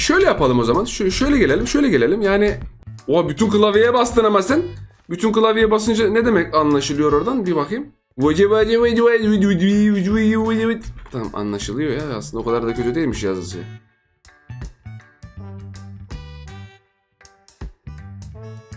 Şöyle yapalım o zaman. Ş şöyle gelelim, şöyle gelelim. Yani o bütün klavyeye bastın ama sen. Bütün klavyeye basınca ne demek anlaşılıyor oradan? Bir bakayım. Tamam anlaşılıyor ya aslında o kadar da kötü değilmiş yazısı.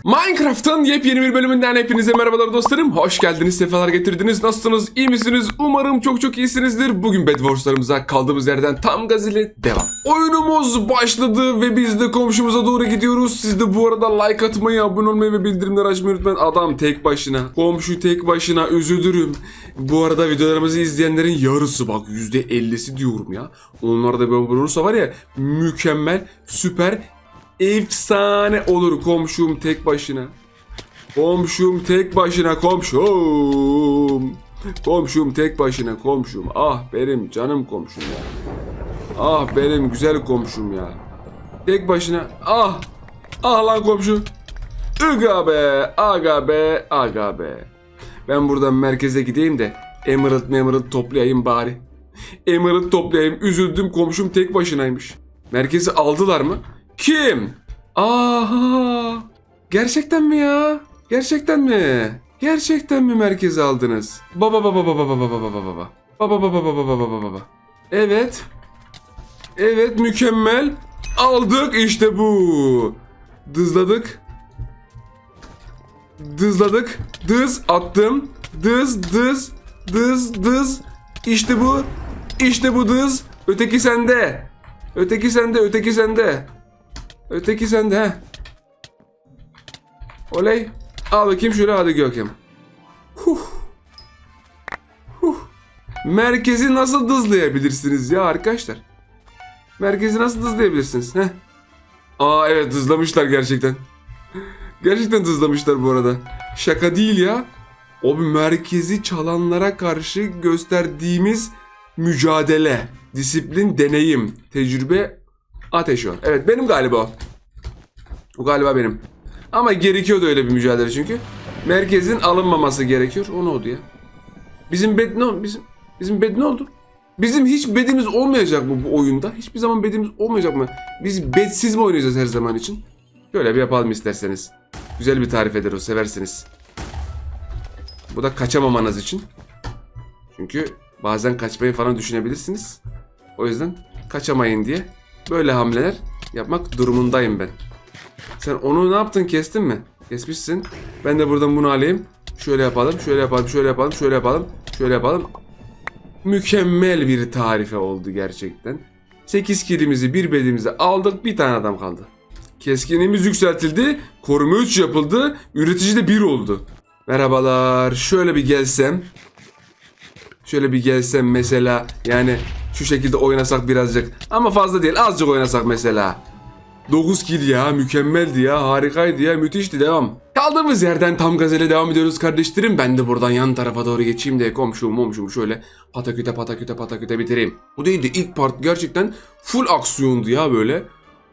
Minecraft'ın yepyeni bir bölümünden hepinize merhabalar dostlarım. Hoş geldiniz, sefalar getirdiniz. Nasılsınız, iyi misiniz? Umarım çok çok iyisinizdir. Bugün Bed Wars'larımıza kaldığımız yerden tam gaz ile devam. Oyunumuz başladı ve biz de komşumuza doğru gidiyoruz. Siz de bu arada like atmayı, abone olmayı ve bildirimleri açmayı unutmayın. Adam tek başına, komşu tek başına üzülürüm. Bu arada videolarımızı izleyenlerin yarısı bak %50'si diyorum ya. Onlar da bir abone olursa var ya mükemmel, süper, Efsane olur komşum tek başına. Komşum tek başına komşum. Komşum tek başına komşum. Ah benim canım komşum ya. Ah benim güzel komşum ya. Tek başına ah. Ah lan komşu. Aga be, aga be, aga be. Ben buradan merkeze gideyim de Emerald Emerald toplayayım bari. Emerald toplayayım. Üzüldüm komşum tek başınaymış. Merkezi aldılar mı? Kim? Aha! Gerçekten mi ya? Gerçekten mi? Gerçekten mi merkezi aldınız? Baba baba baba baba baba baba baba. Baba baba baba baba baba baba. Evet. Evet mükemmel. Aldık işte bu. Dızladık. Dızladık. Dız attım. Dız dız dız dız. İşte bu. İşte bu dız. Öteki sende. Öteki sende, öteki sende. Öteki sende he. Oley. Al bakayım şöyle hadi Görkem. Huh. Huh. Merkezi nasıl dızlayabilirsiniz ya arkadaşlar? Merkezi nasıl dızlayabilirsiniz? Heh. Aa evet dızlamışlar gerçekten. Gerçekten dızlamışlar bu arada. Şaka değil ya. O bir merkezi çalanlara karşı gösterdiğimiz mücadele, disiplin, deneyim, tecrübe, ateş o. Evet benim galiba o. O galiba benim. Ama gerekiyordu öyle bir mücadele çünkü. Merkezin alınmaması gerekiyor. O ne oldu ya? Bizim bed ne oldu? Bizim, bizim bed ne oldu? Bizim hiç bedimiz olmayacak mı bu oyunda? Hiçbir zaman bedimiz olmayacak mı? Biz bedsiz mi oynayacağız her zaman için? Şöyle bir yapalım isterseniz. Güzel bir tarif eder o seversiniz. Bu da kaçamamanız için. Çünkü bazen kaçmayı falan düşünebilirsiniz. O yüzden kaçamayın diye böyle hamleler yapmak durumundayım ben. Sen onu ne yaptın kestin mi? Kesmişsin. Ben de buradan bunu alayım. Şöyle yapalım, şöyle yapalım, şöyle yapalım, şöyle yapalım, şöyle yapalım. Mükemmel bir tarife oldu gerçekten. 8 kilimizi bir bedimize aldık bir tane adam kaldı. Keskinliğimiz yükseltildi, koruma 3 yapıldı, üretici de 1 oldu. Merhabalar, şöyle bir gelsem. Şöyle bir gelsem mesela yani şu şekilde oynasak birazcık ama fazla değil azıcık oynasak mesela. 9 kill ya mükemmeldi ya harikaydı ya müthişti devam. Kaldığımız yerden tam gazele devam ediyoruz kardeşlerim. Ben de buradan yan tarafa doğru geçeyim de komşum momşum şöyle pataküte pataküte pataküte bitireyim. Bu değildi ilk part gerçekten full aksiyondu ya böyle.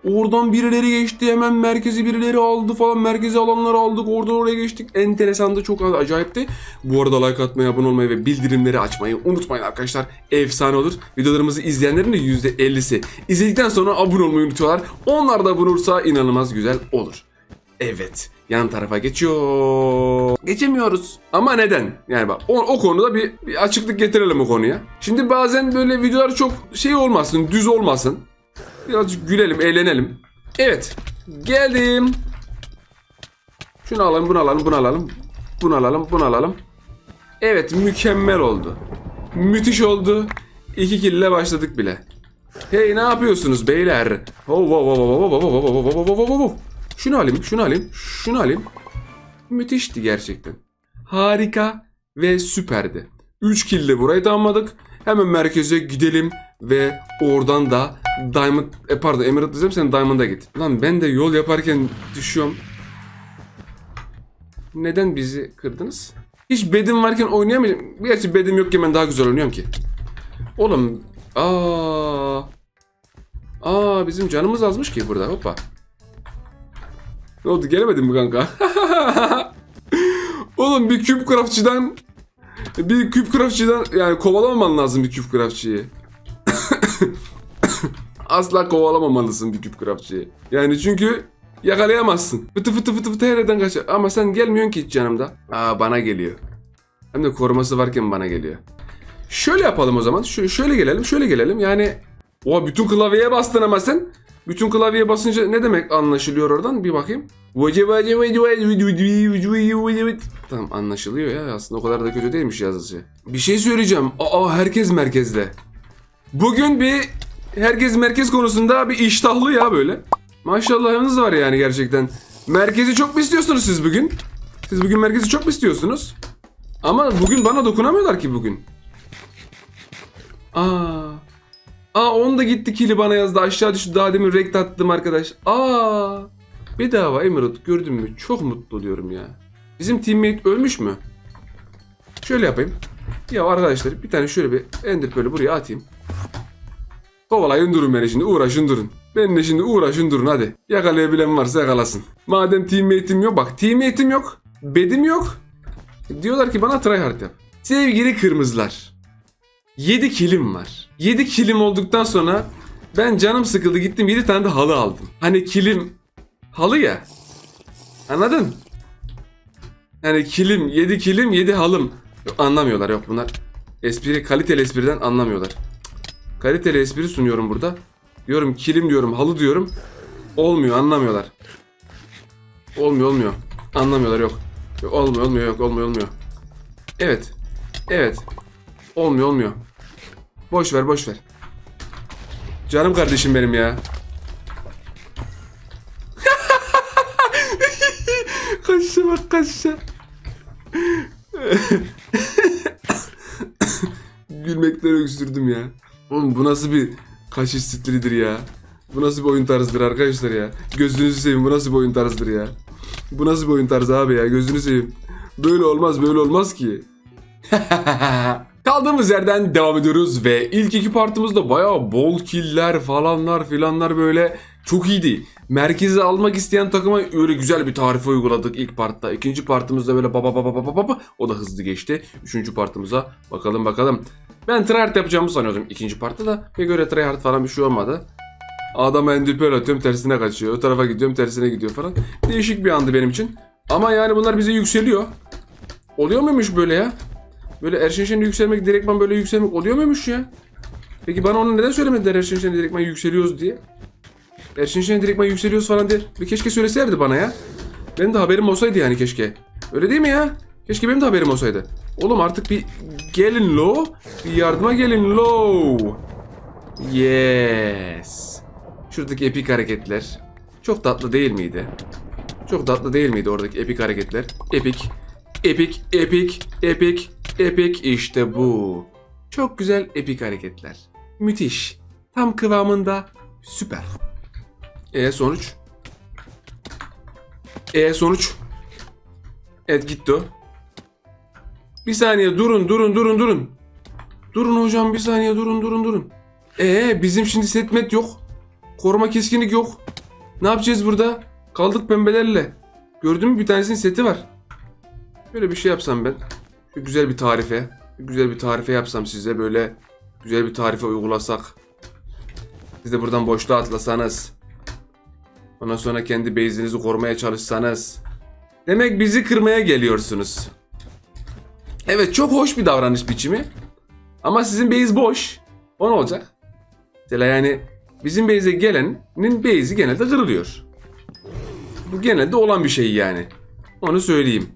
Oradan birileri geçti hemen merkezi birileri aldı falan merkezi alanları aldık oradan oraya geçtik. Enteresandı çok acayipti. Bu arada like atmayı abone olmayı ve bildirimleri açmayı unutmayın arkadaşlar. Efsane olur. Videolarımızı izleyenlerin de %50'si izledikten sonra abone olmayı unutuyorlar. Onlar da abone olursa inanılmaz güzel olur. Evet. Yan tarafa geçiyor. Geçemiyoruz. Ama neden? Yani bak o, o konuda bir, bir açıklık getirelim o konuya. Şimdi bazen böyle videolar çok şey olmasın, düz olmasın. Birazcık gülelim, eğlenelim. Evet. Geldim. Şunu alalım, bunu alalım, bunu alalım. Bunu alalım, bunu alalım. Evet, mükemmel oldu. Müthiş oldu. İki kille başladık bile. Hey ne yapıyorsunuz beyler? Şunu alayım, şunu alayım, şunu alayım. Müthişti gerçekten. Harika ve süperdi. 3 kille burayı tamamladık. Hemen merkeze gidelim ve oradan da Diamond, e pardon Emerald diyeceğim sen Diamond'a git. Lan ben de yol yaparken düşüyorum. Neden bizi kırdınız? Hiç bedim varken oynayamayacağım. Gerçi bedim yokken ben daha güzel oynuyorum ki. Oğlum, aa, aa bizim canımız azmış ki burada. Hoppa. Ne oldu gelemedin mi kanka? Oğlum bir küp craftçıdan bir küp craftçıdan yani kovalamaman lazım bir küp craftçıyı asla kovalamamalısın bir küp craftçıyı. Yani çünkü yakalayamazsın. Fıtı fıtı fıtı fıtı her yerden kaçıyor. Ama sen gelmiyorsun ki hiç yanımda. Aa bana geliyor. Hem de koruması varken bana geliyor. Şöyle yapalım o zaman. Ş- şöyle gelelim, şöyle gelelim. Yani oha bütün klavyeye bastın ama sen. Bütün klavyeye basınca ne demek anlaşılıyor oradan? Bir bakayım. Tamam anlaşılıyor ya aslında o kadar da kötü değilmiş yazısı. Bir şey söyleyeceğim. Aa herkes merkezde. Bugün bir herkes merkez konusunda bir iştahlı ya böyle. Maşallahınız var yani gerçekten. Merkezi çok mu istiyorsunuz siz bugün? Siz bugün merkezi çok mu istiyorsunuz? Ama bugün bana dokunamıyorlar ki bugün. Aa. Aa onu da gitti kili bana yazdı. Aşağı düştü. Daha demin rekt attım arkadaş. Aa. Bedava Emerald gördün mü? Çok mutlu oluyorum ya. Bizim teammate ölmüş mü? Şöyle yapayım. Ya arkadaşlar bir tane şöyle bir ender pearl'ü buraya atayım. Kovalayın durun beni şimdi uğraşın durun. Benimle şimdi uğraşın durun hadi. Yakalayabilen varsa yakalasın. Madem teammate'im yok bak teammate'im yok. Bedim yok. Diyorlar ki bana tryhard yap. Sevgili kırmızılar. 7 kilim var. 7 kilim olduktan sonra ben canım sıkıldı gittim 7 tane de halı aldım. Hani kilim halı ya. Anladın? Yani kilim 7 kilim 7 halım. Yok, anlamıyorlar yok bunlar. Espri kaliteli espriden anlamıyorlar. Kaliteli espri sunuyorum burada. Diyorum kilim diyorum halı diyorum. Olmuyor anlamıyorlar. Olmuyor olmuyor. Anlamıyorlar yok. Olmuyor olmuyor yok olmuyor olmuyor. Evet. Evet. Olmuyor olmuyor. Boş ver boş ver. Canım kardeşim benim ya. kaşça bak kaşça. Gülmekten öksürdüm ya. Oğlum bu nasıl bir kaşış stilidir ya. Bu nasıl bir oyun tarzıdır arkadaşlar ya. Gözünüzü seveyim bu nasıl bir oyun tarzıdır ya. Bu nasıl bir oyun tarzı abi ya gözünü seveyim. Böyle olmaz böyle olmaz ki. Kaldığımız yerden devam ediyoruz ve ilk iki partımızda bayağı bol killer falanlar filanlar böyle çok iyiydi. Merkezi almak isteyen takıma öyle güzel bir tarife uyguladık ilk partta. İkinci partımızda böyle baba baba baba baba o da hızlı geçti. Üçüncü partımıza bakalım bakalım. Ben tryhard yapacağımı sanıyordum ikinci partta da ve göre tryhard falan bir şey olmadı. Adama endüpel atıyorum tersine kaçıyor. O tarafa gidiyorum tersine gidiyor falan. Değişik bir andı benim için. Ama yani bunlar bize yükseliyor. Oluyor muymuş böyle ya? Böyle Erşenşen'de yükselmek direktman böyle yükselmek oluyor muymuş ya? Peki bana onu neden söylemediler Erşenşen'de direktman yükseliyoruz diye? Erşenşen'de direktman yükseliyoruz falan diye. Bir keşke söyleselerdi bana ya. Benim de haberim olsaydı yani keşke. Öyle değil mi ya? Keşke benim de haberim olsaydı. Oğlum artık bir gelin lo. Bir yardıma gelin lo. Yes. Şuradaki epik hareketler. Çok tatlı değil miydi? Çok tatlı değil miydi oradaki epik hareketler? Epik. Epik, epik, epik, epik işte bu. Çok güzel epik hareketler. Müthiş. Tam kıvamında. Süper. E sonuç? E sonuç? Evet gitti o. Bir saniye durun durun durun durun. Durun hocam bir saniye durun durun durun. Ee bizim şimdi setmet yok. Koruma keskinlik yok. Ne yapacağız burada? Kaldık pembelerle. Gördün mü bir tanesinin seti var. Böyle bir şey yapsam ben. Şu güzel bir tarife. Güzel bir tarife yapsam size böyle güzel bir tarife uygulasak. Siz de buradan boşluğa atlasanız. Ondan sonra kendi base'inizi korumaya çalışsanız. Demek bizi kırmaya geliyorsunuz. Evet çok hoş bir davranış biçimi. Ama sizin base boş. O ne olacak? Mesela yani bizim base'e gelenin base'i genelde kırılıyor. Bu genelde olan bir şey yani. Onu söyleyeyim.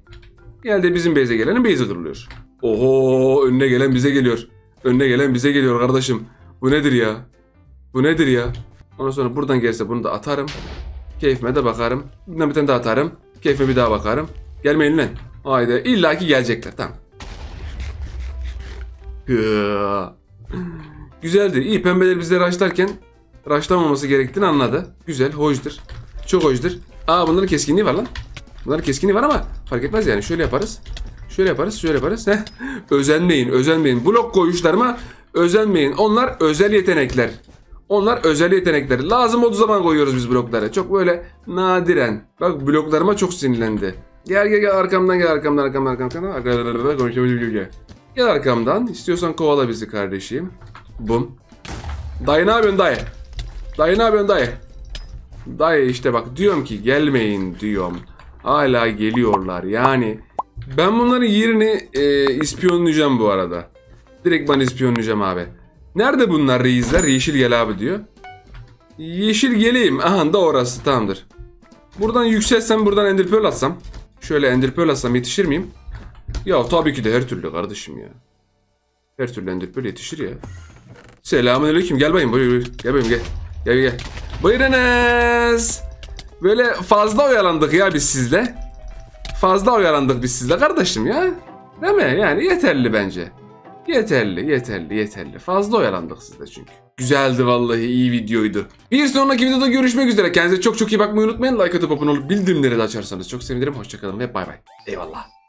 Genelde bizim base'e gelenin base'i kırılıyor. Oho önüne gelen bize geliyor. Önüne gelen bize geliyor kardeşim. Bu nedir ya? Bu nedir ya? Ondan sonra buradan gelse bunu da atarım. Keyfime de bakarım. Bundan bir tane daha atarım. Keyfime bir daha bakarım. Gelmeyin lan. Haydi illaki gelecekler tamam. Hıa. Güzeldi. İyi pembeler bize raşlarken raşlamaması gerektiğini anladı. Güzel, hoştur. Çok hoştur. Aa bunların keskinliği var lan. Bunların keskinliği var ama fark etmez yani. Şöyle yaparız. Şöyle yaparız, şöyle yaparız. Heh. Özenmeyin, özenmeyin. Blok koyuşlarıma özenmeyin. Onlar özel yetenekler. Onlar özel yetenekler. Lazım olduğu zaman koyuyoruz biz blokları. Çok böyle nadiren. Bak bloklarıma çok sinirlendi. Gel gel gel arkamdan gel arkamdan arkamdan arkamdan arkamdan konuşabiliyor gel. Gel arkamdan. İstiyorsan kovala bizi kardeşim. Bum. Dayı ne yapıyorsun dayı? Dayı ne yapıyorsun dayı? Dayı işte bak diyorum ki gelmeyin diyorum. Hala geliyorlar yani. Ben bunların yerini e, ispiyonlayacağım bu arada. Direkt ben ispiyonlayacağım abi. Nerede bunlar reisler? Yeşil gel abi diyor. Yeşil geleyim. Aha da orası tamamdır. Buradan yükselsem buradan Ender atsam. Şöyle Ender atsam yetişir miyim? Ya tabii ki de her türlü kardeşim ya. Her türlü Ender Pearl yetişir ya. Selamünaleyküm. Gel bayım buyur. Gel bayım gel. Gel gel. Buyurunuz. Böyle fazla oyalandık ya biz sizle. Fazla oyalandık biz sizle kardeşim ya. Değil mi? Yani yeterli bence. Yeterli, yeterli, yeterli. Fazla oyalandık sizde çünkü. Güzeldi vallahi, iyi videoydu. Bir sonraki videoda görüşmek üzere. Kendinize çok çok iyi bakmayı unutmayın. Like atıp abone olup bildirimleri de açarsanız çok sevinirim. Hoşçakalın ve bay bay. Eyvallah.